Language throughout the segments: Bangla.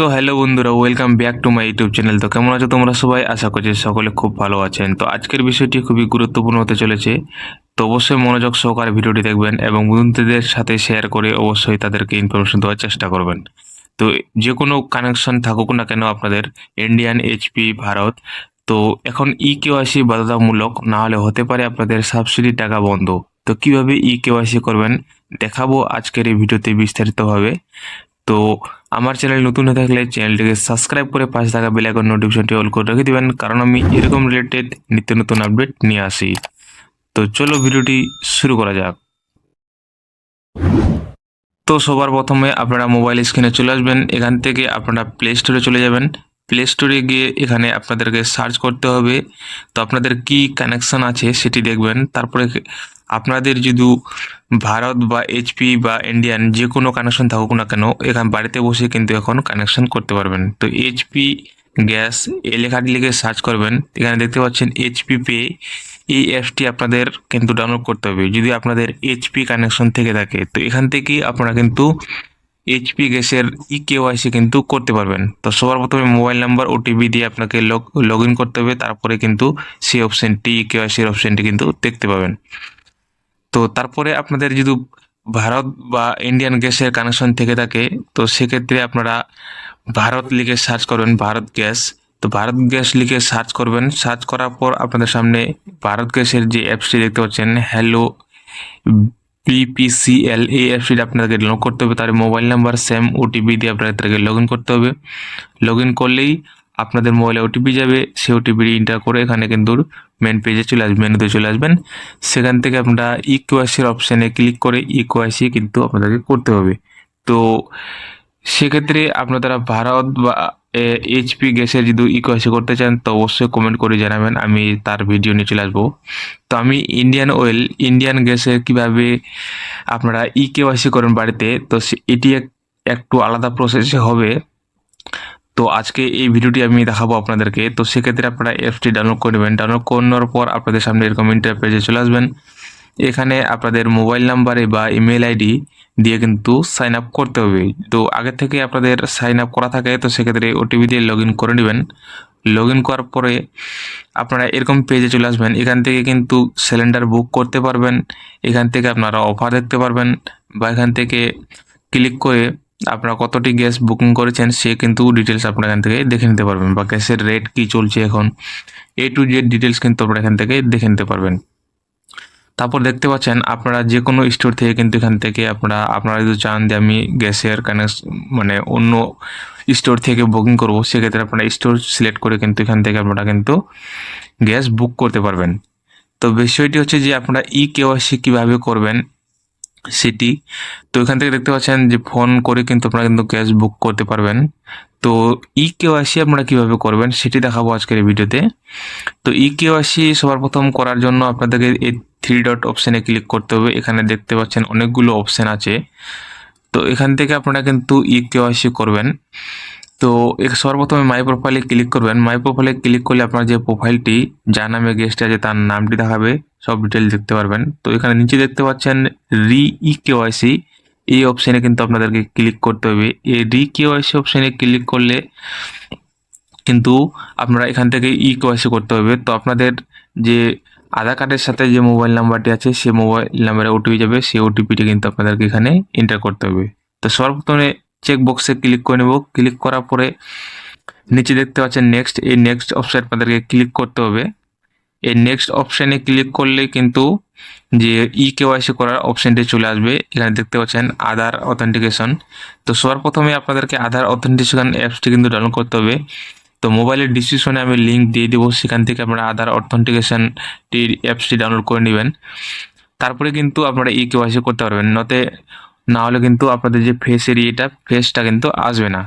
সো হ্যালো বন্ধুরা welcome back to my YouTube channel তো কেমন আছো তোমরা সবাই? আশা করছি সকলে খুব ভালো আছেন। তো আজকের বিষয়টি খুবই গুরুত্বপূর্ণ হতে চলেছে। তো অবশ্যই মনোযোগ সহকারে ভিডিওটি দেখবেন এবং বন্ধুদের সাথে শেয়ার করে অবশ্যই তাদেরকে ইনফরমেশন দেওয়ার চেষ্টা করবেন। তো যে কোনো কানেকশন থাকুক না কেন আপনাদের ইন্ডিয়ান এইচপি ভারত, তো এখন ই কেওয়াইসি বাধ্যতামূলক না হলে হতে পারে আপনাদের সাবসিডি টাকা বন্ধ। তো কীভাবে ই কেওয়াইসি করবেন, দেখাবো আজকের এই ভিডিওতে বিস্তারিতভাবে। তো আমার চ্যানেল নতুন হয়ে থাকলে চ্যানেলটিকে সাবস্ক্রাইব করে পাশে থাকা বেল আইকন নোটিফিকেশনটি অল করে রেখে দিবেন, কারণ আমি এরকম রিলেটেড নিত্য নতুন আপডেট নিয়ে আসি। তো চলো ভিডিওটি শুরু করা যাক। তো সবার প্রথমে আপনারা মোবাইল স্ক্রিনে চলে আসবেন, এখান থেকে আপনারা প্লে স্টোরে চলে যাবেন। প্লে স্টোরে গিয়ে এখানে আপনাদেরকে সার্চ করতে হবে। তো আপনাদের কি কানেকশন আছে সেটি দেখবেন। তারপরে আপনাদের যদি ভারত বা এইচপি বা ইন্ডিয়ান যে কোনো কানেকশন থাকুক না কেন, এখানে বাড়িতে বসে কিন্তু এখন কানেকশন করতে পারবেন। তো এইচপি গ্যাস এই লিখে সার্চ করবেন। এখানে দেখতে পাচ্ছেন এইচপি পে এই অ্যাপসটি আপনাদের কিন্তু ডাউনলোড করতে হবে। যদি আপনাদের এইচপি কানেকশন থেকে থাকে, তো এখান থেকেই আপনারা কিন্তু এইচপি গ্যাসের ই কেওয়াইসি কিন্তু করতে পারবেন। তো সবার প্রথমে মোবাইল নাম্বার ওটিপি দিয়ে আপনাকে লগ লগ ইন করতে হবে। তারপরে কিন্তু সেই অপশানটি ই কেওয়াইসির অপশানটি কিন্তু দেখতে পাবেন। তো তারপরে আপনাদের যদি ভারত বা ইন্ডিয়ান গ্যাসের কানেকশন থেকে থাকে, তো সেক্ষেত্রে আপনারা ভারত লিখে সার্চ করবেন ভারত গ্যাস। তো ভারত গ্যাস লিখে সার্চ করবেন। সার্চ করার পর আপনাদের সামনে ভারত গ্যাসের যে অ্যাপসটি দেখতে পাচ্ছেন হ্যালো বিপিসিএল এই অ্যাপসটি আপনাদেরকে ডাউনলোড করতে হবে। তার মোবাইল নাম্বার সেম ওটিপি দিয়ে আপনাদেরকে লগ ইন করতে হবে। লগ ইন করলেই আপনাদের মোবাইলে ওটিপি যাবে। সেই ওটিপি এন্টার করে এখানে কিন্তু মেন পেজে চলে আসবেন মেনুতে চলে আসবেন। সেখান থেকে আপনারা ইকোয়াইসির অপশানে ক্লিক করে ইকোয়াইসি কিন্তু আপনাদেরকে করতে হবে। তো সেক্ষেত্রে আপনারা ভারত বা এইচপি গ্যাসের যদি ইকোয়াইসি করতে চান, তো অবশ্যই কমেন্ট করে জানাবেন, আমি তার ভিডিও নিয়ে চলে আসব। তো আমি ইন্ডিয়ান অয়েল ইন্ডিয়ান গ্যাসের কীভাবে আপনারা ই কেওয়াইসি করেন বাড়িতে, তো এটি এক- একটু আলাদা প্রসেসে হবে। তো আজকে এই ভিডিওটি আমি দেখাবো আপনাদেরকে, তো সেক্ষেত্রে আপনারা অ্যাপসটি ডাউনলোড করে নেবেন। ডাউনলোড করানোর পর আপনাদের সামনে এরকম ইন্টারপেজে চলে আসবেন। এখানে আপনাদের মোবাইল নাম্বারে বা ইমেল আইডি দিয়ে কিন্তু সাইন আপ করতে হবে। তো আগে থেকে আপনাদের সাইন আপ করা থাকে, তো সেক্ষেত্রে ওটিপি দিয়ে লগ করে নেবেন। লগ করার পরে আপনারা এরকম পেজে চলে আসবেন। এখান থেকে কিন্তু সিলিন্ডার বুক করতে পারবেন। এখান থেকে আপনারা অফার দেখতে পারবেন বা এখান থেকে ক্লিক করে আপনারা কতটি গ্যাস বুকিং করেছেন, সে কিন্তু ডিটেলস আপনারা এখান থেকে দেখে নিতে পারবেন। বা গ্যাসের রেট কি চলছে এখন? এ টু জেড ডিটেলস কিন্তু আপনারা এখান থেকে দেখে নিতে পারবেন। তারপর দেখতে পাচ্ছেন আপনারা যে কোনো স্টোর থেকে কিন্তু এখান থেকে আপনারা আপনারা যদি চান যে আমি গ্যাসের কানেক্ট মানে অন্য স্টোর থেকে বুকিং করব, সেক্ষেত্রে আপনারা স্টোর সিলেক্ট করে কিন্তু এখান থেকে আপনারা কিন্তু গ্যাস বুক করতে পারবেন। তো বিষয়টি হচ্ছে যে আপনারা ই কেওয়াইসি কীভাবে করবেন সেটি। তো এখান থেকে দেখতে পাচ্ছেন যে ফোন করে কিন্তু আপনারা কিন্তু গ্যাস বুক করতে পারবেন। তো ই কেওয়াইসি আপনারা কীভাবে করবেন সেটি দেখাবো আজকের ভিডিওতে। তো ই কেওয়াইসি সবার প্রথম করার জন্য আপনাদেরকে এই থ্রি ডট অপশানে ক্লিক করতে হবে। এখানে দেখতে পাচ্ছেন অনেকগুলো অপশান আছে। তো এখান থেকে আপনারা কিন্তু ই কেওয়াইসি করবেন। তো সর্বপ্রথমে মাই প্রোফাইলে ক্লিক করবেন। মাই প্রোফাইলে ক্লিক করলে আপনার যে প্রোফাইলটি যার নামে গেস্ট আছে তার নামটি দেখাবে। সব ডিটেল দেখতে পারবেন। তো এখানে নিচে দেখতে পাচ্ছেন রি ই কেওয়াইসি এই অপশানে কিন্তু আপনাদেরকে ক্লিক করতে হবে। এই রি কেওয়াইসি অপশানে ক্লিক করলে কিন্তু আপনারা এখান থেকে ই কেওয়াইসি করতে হবে। তো আপনাদের যে আধার কার্ডের সাথে যে মোবাইল নাম্বারটি আছে, সেই মোবাইল নাম্বারে ওটিপি যাবে, সেই ওটিপিটি কিন্তু আপনাদেরকে এখানে এন্টার করতে হবে। তো সর্বপ্রথমে চেক বক্সে ক্লিক করে নেব। ক্লিক করার পরে নিচে দেখতে পাচ্ছেন নেক্সট এই নেক্সট অপশান আপনাদেরকে ক্লিক করতে হবে। এই নেক্সট অপশানে ক্লিক করলে কিন্তু যে ই কেওয়াইসি করার অপশানটি চলে আসবে। এখানে দেখতে পাচ্ছেন আধার অথেন্টিকেশন তো সবার প্রথমে আপনাদেরকে আধার অথেন্টিকেশন অ্যাপসটি কিন্তু ডাউনলোড করতে হবে। তো মোবাইলের ডিসক্রিপশনে আমি লিঙ্ক দিয়ে দেবো, সেখান থেকে আপনারা আধার অথেন্টিকেশনটি অ্যাপসটি ডাউনলোড করে নেবেন। তারপরে কিন্তু আপনারা ই কেওয়াইসি করতে পারবেন, নতে না হলে কিন্তু আপনাদের যে ফেসের ইয়েটা ফেসটা কিন্তু আসবে না।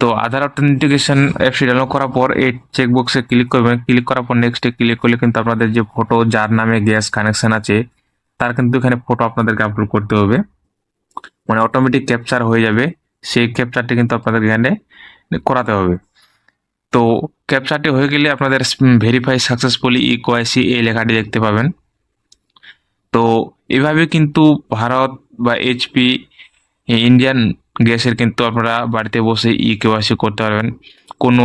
তো আধার অথেন্টিকেশন অ্যাপসটি ডাউনলোড করার পর এই চেকবক্সে ক্লিক করবেন ক্লিক করার পর নেক্সটে ক্লিক করলে কিন্তু আপনাদের যে ফটো যার নামে গ্যাস কানেকশান আছে, তার কিন্তু এখানে ফটো আপনাদেরকে আপলোড করতে হবে। মানে অটোমেটিক ক্যাপচার হয়ে যাবে, সেই ক্যাপচারটি কিন্তু আপনাদের এখানে করাতে হবে। তো ক্যাপচারটি হয়ে গেলে আপনাদের ভেরিফাই সাকসেসফুলি ই কোয়াইসি এই লেখাটি দেখতে পাবেন। তো এভাবে কিন্তু ভারত বা এইচপি ইন্ডিয়ান গ্যাসের কিন্তু আপনারা বাড়িতে বসে ই কেওয়াইসি করতে পারবেন। কোনো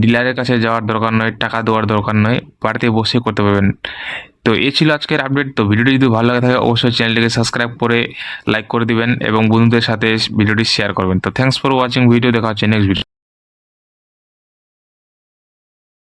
ডিলারের কাছে যাওয়ার দরকার নয়, টাকা দেওয়ার দরকার নয়, বাড়িতে বসে করতে পারবেন। তো এই ছিল আজকের আপডেট তো ভিডিওটি যদি ভালো লাগে থাকে, অবশ্যই চ্যানেলটিকে সাবস্ক্রাইব করে লাইক করে দিবেন এবং বন্ধুদের সাথে ভিডিওটি শেয়ার করবেন। তো থ্যাংকস ফর ওয়াচিং ভিডিও দেখা হচ্ছে নেক্সট ভিডিও